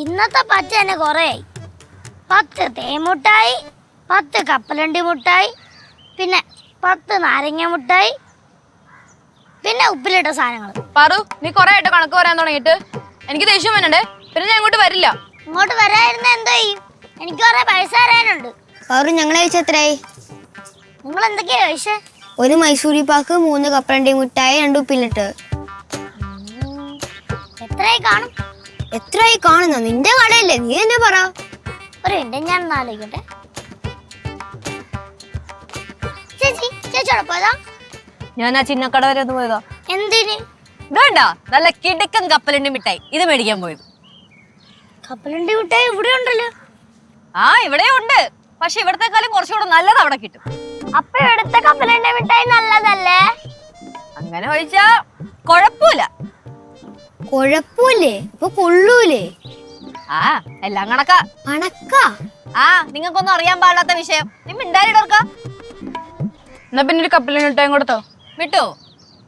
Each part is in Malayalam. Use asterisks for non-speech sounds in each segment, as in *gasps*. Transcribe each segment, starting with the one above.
ഇന്നത്തെ പച്ച തന്നെ കുറേയായി പത്ത് തേമുട്ടായി പത്ത് കപ്പലണ്ടി മുട്ടായി പിന്നെ പത്ത് നാരങ്ങ മുട്ടായി പിന്നെ ഉപ്പിലിട്ട സാധനങ്ങൾ. പറു നീ കുറെ ആയിട്ട് കണക്ക് പറയാൻ തുടങ്ങിയിട്ട്. എനിക്ക് ദേഷ്യം വന്നണ്ടേ പിന്നെ ഞാൻ ഇങ്ങോട്ട് വരില്ല. ഇങ്ങോട്ട് വരായിരുന്ന എന്തോ ചെയ്യും? എനിക്ക് കുറെ പൈസ തരാനുണ്ട്. പറു ഞങ്ങളെ കഴിച്ച എത്രയായി? നിങ്ങൾ എന്തൊക്കെയാ കഴിച്ചേ? ഒരു മൈസൂരി പാക്ക് മൂന്ന് കപ്പലണ്ടി മുട്ടായി രണ്ട് ഉപ്പിലിട്ട്. എത്രയായി കാണും? എത്രയായി കാണുന്ന നിന്റെ കടയല്ലേ? നീ എന്നെ പറ. ഒരു മിനിറ്റ് ഞാൻ ഒന്ന് ആലോചിക്കട്ടെ. ചേച്ചി ചേച്ചി അവിടെ പോയതാ? ഞാൻ ആ ചിന്നക്കട വരെ ഒന്ന് പോയതാ. എന്തിന്? വേണ്ട നല്ല കിടക്കൻ കപ്പലണ്ടി മിഠായി. ഇത് മേടിക്കാൻ പോയത്. കപ്പലണ്ടി മിഠായി ഇവിടെ ഉണ്ടല്ലോ. ആ ഇവിടെ ഉണ്ട്. പക്ഷെ ഇവിടത്തെക്കാളും കുറച്ചുകൂടെ നല്ലത് അവിടെ കിട്ടും. അപ്പൊ ഇവിടുത്തെ കപ്പലണ്ടി മിഠായി നല്ലതല്ലേ? അങ്ങനെ ചോദിച്ചാ കുഴപ്പമില്ല. കുഴപ്പമില്ലേ ഇപ്പൊ കൊള്ളൂലേ? ആ എല്ലാം കണക്കാ. പണക്കാ ആ നിങ്ങൾക്കൊന്നും അറിയാൻ പാടാത്ത വിഷയം. നീ മിണ്ടാരിടർക്ക എന്നാ പിന്നെ ഒരു കപ്പലിന് ഇട്ടേം കൊടുത്തോ? വിട്ടോ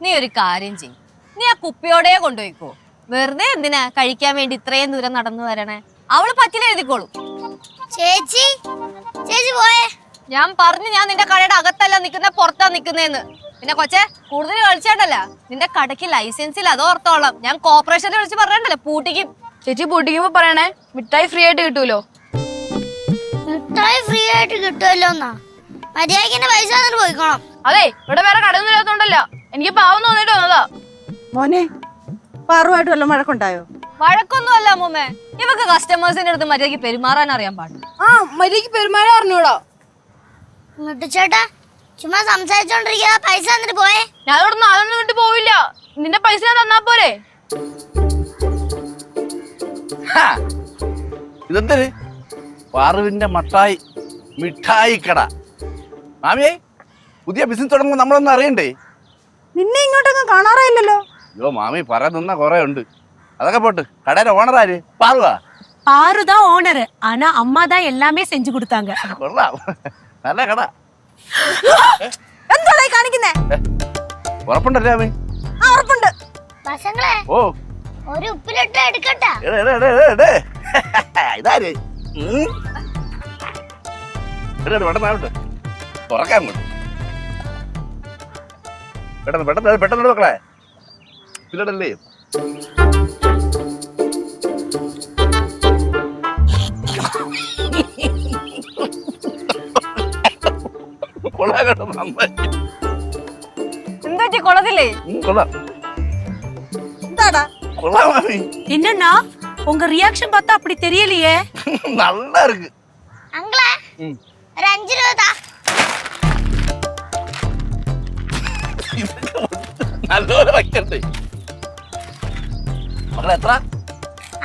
നീ ഒരു കാര്യം ചെയ് നീ ആ കുപ്പിയോടെ കൊണ്ടുപോയിക്കോ. വെറുതെ എന്തിനാ കഴിക്കാൻ വേണ്ടി ഇത്രയും ദൂരം നടന്നു വരണേ? അവൾ പറ്റില്ല എഴുതിക്കോളൂ. ചേച്ചി? ചേച്ചി പോയേ. ഞാൻ പറഞ്ഞു ഞാൻ നിന്റെ കടയുടെ അകത്തല്ല നിക്കുന്ന പുറത്താ നിക്കുന്നേന്ന് പിന്നെ കൊച്ചെ കൂടുതൽ കളിച്ചാണ്ടല്ല നിന്റെ കടയ്ക്ക് ലൈസൻസിൽ അത് ഓർത്തോളം. ഞാൻ കോർപ്പറേഷനിൽ വിളിച്ച് പറഞ്ഞല്ലോ പൂട്ടിക്കും. ചേച്ചി പൂട്ടിക്കുമ്പോ പറയണേ മിഠായി ഫ്രീ ആയിട്ട് കിട്ടൂലോ? മിഠായി ഫ്രീ ആയിട്ട് കിട്ടുമല്ലോ എന്നാ? മര്യാദയ്ക്ക് പൈസ പോയിക്കോണം. അതെ ഇവിടെ വേറെ കടയൊന്നും ഇല്ലാത്തോണ്ടല്ല. എനിക്ക് പാവം തോന്നിട്ട് വന്നതാ. മോനെ പാറുമായിട്ട് വല്ല മഴക്കുണ്ടായോ? വഴക്കൊന്നും അല്ല അമ്മൂമ്മേ. ഇവക്ക് കസ്റ്റമേഴ്സിന്റെ അടുത്ത് മര്യാദയ്ക്ക് പെരുമാറാൻ അറിയാൻ പാടില്ല. ആ മര്യാദയ്ക്ക് പെരുമാറാൻ അറിഞ്ഞൂടാ. ചേട്ടാ ചുമ്മാ സംസാരിച്ചോണ്ടിരിക്കുക പൈസ തന്നിട്ട് പോയേ. ഞാൻ അതൊന്നും നാളെ വിട്ടു പോവില്ല. നിന്റെ പൈസ ഞാൻ തന്നാ പോരെ. ഇതെന്തര് വാറുവിന്റെ മട്ടായി മിഠായി കട. മാമിയേ പുതിയ ബിസിനസ് തുടങ്ങുമ്പോൾ നമ്മളൊന്നും അറിയണ്ടേ? നിന്നെ ഇങ്ങോട്ടൊന്നും കാണാറേ അയ്യോ മാമി പറയുന്ന കുറെ ഉണ്ട്. അതൊക്കെ പോട്ട്. കടയുടെ ഓണർ ആര്? പാറുവാ? പാറുതാ ഓണർ ആന അമ്മാതാ എല്ലാമേ സെഞ്ചു കൊടുത്താങ്ക. കൊള്ളാം. നല്ല കട. *gasps* എന്താടാ ഈ കാണിക്കുന്നേ? ഉറപ്പുണ്ടല്ലേ ആ ഉറപ്പുണ്ട്. വശങ്ങളെ ഓ. ഒരു ഉപ്പിലിട്ട് എടുക്കട്ടാ? എടേ, എടേ, എടേ, എടേ, എടേ. *laughs* ഇതാര്? ഉം. എടേ, എടേ, പെട്ടെന്ന് ആവട്ടെ. തുറക്കാൻ പെട്ടെന്ന് പെട്ടെന്ന് പെട്ടെന്ന് പിള്ളടല്ലേ കൊള്ളാം കേട്ടോ നന്നായി എന്താ വെച്ചാ കൊള്ളതില്ലേ ഉം, കൊള്ളാം എന്താടാ കൊള്ളാം മാമി என்னன்னா உங்க ரியாக்ஷன் பார்த்தா அப்படி தெரியலையே நல்லா இருக்கு അങ്ങളെ ഉം. ഒരു അഞ്ചു രൂപ താ നല്ലപോലെ വയ്ക്കണ്ടേ മക്കളെ എത്ര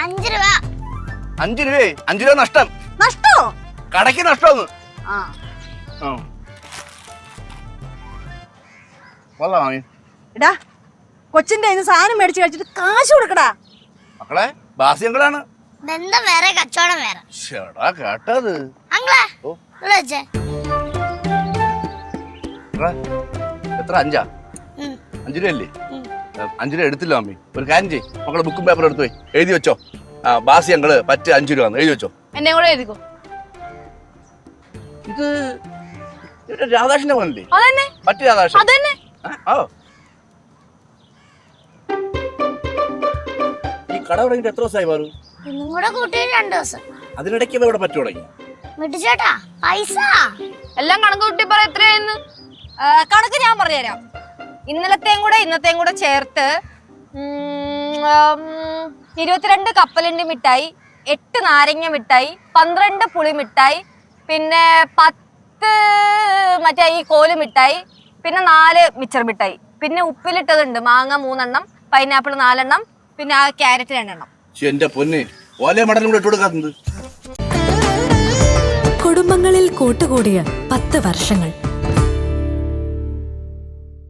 അഞ്ചു രൂപ അഞ്ചു രൂപയെ അഞ്ചു രൂപ നഷ്ടം നഷ്ടോ കടയ്ക്ക് നഷ്ടമെന്ന് എടാ കൊച്ചിന്റെ കയ്യിന്ന് സാധനം മേടിച്ചു കഴിച്ചിട്ട് കാശ് കൊടുക്കടാ. മക്കളെ ബാസ്യങ്ങളാണ് ബന്ധം വേറെ കച്ചവടം വേറെ? ചേടാ കേട്ടത്. അങ്ങളെ ഓ. ഇവിടെ വെച്ചേ? എത്ര? അഞ്ചാ. അഞ്ചു രൂപ അല്ലേ? അഞ്ചു രൂപ എടുത്തില്ല മമ്മി. ഒരു കാര്യം ചെയ് മക്കളെ ബുക്കും പേപ്പറും എടുത്തു പോയി. എഴുതി വെച്ചോ. ആ ബാസി ഞങ്ങൾ പറ്റ് അഞ്ചു രൂപ എഴുതി വെച്ചോ. എന്നെ കൂടെ എഴുതിക്കോ? ഇത് ഇത് രാധാകൃഷ്ണന്റെ മോനല്ലേ? പറ്റ് രാധാകൃഷ്ണൻ. അതന്നെ ആ, ഓ. ഈ കട തുടങ്ങിയിട്ട് എത്ര ദിവസമായി മാറു? ഇന്നും കൂടെ കൂട്ടിയിട്ട് രണ്ടു ദിവസം. അതിനിടയ്ക്ക് ഇവിടെ പറ്റു തുടങ്ങി. മിട്ടിച്ചേട്ടാ പൈസ? എല്ലാം കണക്ക് കൂട്ടി പറ എത്രയായിരുന്നു ആ, കണക്ക് ഞാൻ പറഞ്ഞുതരാം. ഇന്നലത്തെയും കൂടെ ഇന്നത്തെയും കൂടെ ചേർത്ത് ഉം, ഉം, ഇരുപത്തിരണ്ട് കപ്പലണ്ടി മിഠായി എട്ട് നാരങ്ങ മിഠായി പന്ത്രണ്ട് പുളി മിഠായി പിന്നെ പത്ത് മറ്റേ ഈ കോൽ മിഠായി പിന്നെ നാല് മിച്ചർ മിഠായി. പിന്നെ ഉപ്പിലിട്ടതുണ്ട്. മാങ്ങ മൂന്നെണ്ണം പൈനാപ്പിൾ നാലെണ്ണം പിന്നെ ആ ക്യാരറ്റ് രണ്ടെണ്ണം. എന്റെ പൊന്നെ. ഓലെ മടലും കൂടെ ഇട്ട് കൊടുക്കാത്തത് കുടുംബങ്ങളിൽ കൂട്ടുകൂടിയ പത്ത് വർഷങ്ങൾ.